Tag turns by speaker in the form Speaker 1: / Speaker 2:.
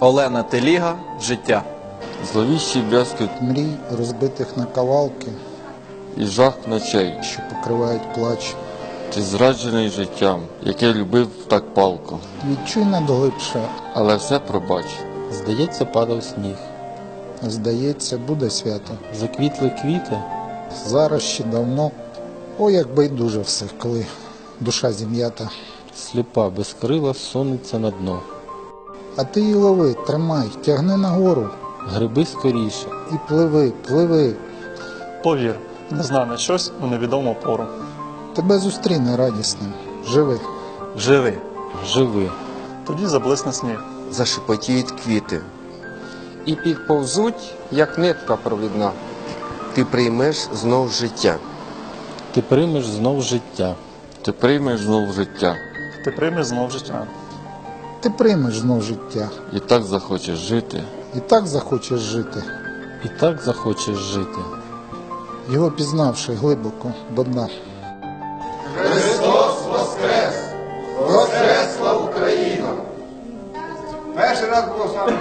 Speaker 1: Олена Теліга Життя.
Speaker 2: Зловіщий брязкіт
Speaker 3: мрій, розбитих на кавалки,
Speaker 2: і жах ночей.
Speaker 3: що покривають плач.
Speaker 2: Ти зраджений життям, яке любив так палко.
Speaker 3: Відчуй надглибше,
Speaker 2: Але все пробач.
Speaker 4: Здається, падав сніг.
Speaker 3: здається, буде свято.
Speaker 4: Заквітли квіти,
Speaker 3: Зараз ще давно. О, як байдуже все, коли душа зім'ята.
Speaker 4: сліпа, безкрила сониться на дно.
Speaker 3: А ти її лови, тримай, тягни нагору
Speaker 4: Гриби скоріше,
Speaker 3: і пливи, пливи.
Speaker 5: Повір, не знаю на щось у невідому пору.
Speaker 3: Тебе зустріне радісним. Живи.
Speaker 1: Живи.
Speaker 4: живи.
Speaker 5: Тоді заблисне сніг.
Speaker 6: зашепотіють квіти.
Speaker 7: і підповзуть, як нитка провідна.
Speaker 6: Ти приймеш знов життя.
Speaker 4: Ти приймеш знов життя.
Speaker 2: Ти приймеш знов життя
Speaker 5: Ти приймеш знов життя
Speaker 3: ти приймеш знов життя.
Speaker 2: І так захочеш жити.
Speaker 3: І так захочеш жити.
Speaker 4: І так захочеш жити.
Speaker 3: Його пізнавши глибоко до дна. Христос Воскрес! Воскресла Україна! Перший раз було саме.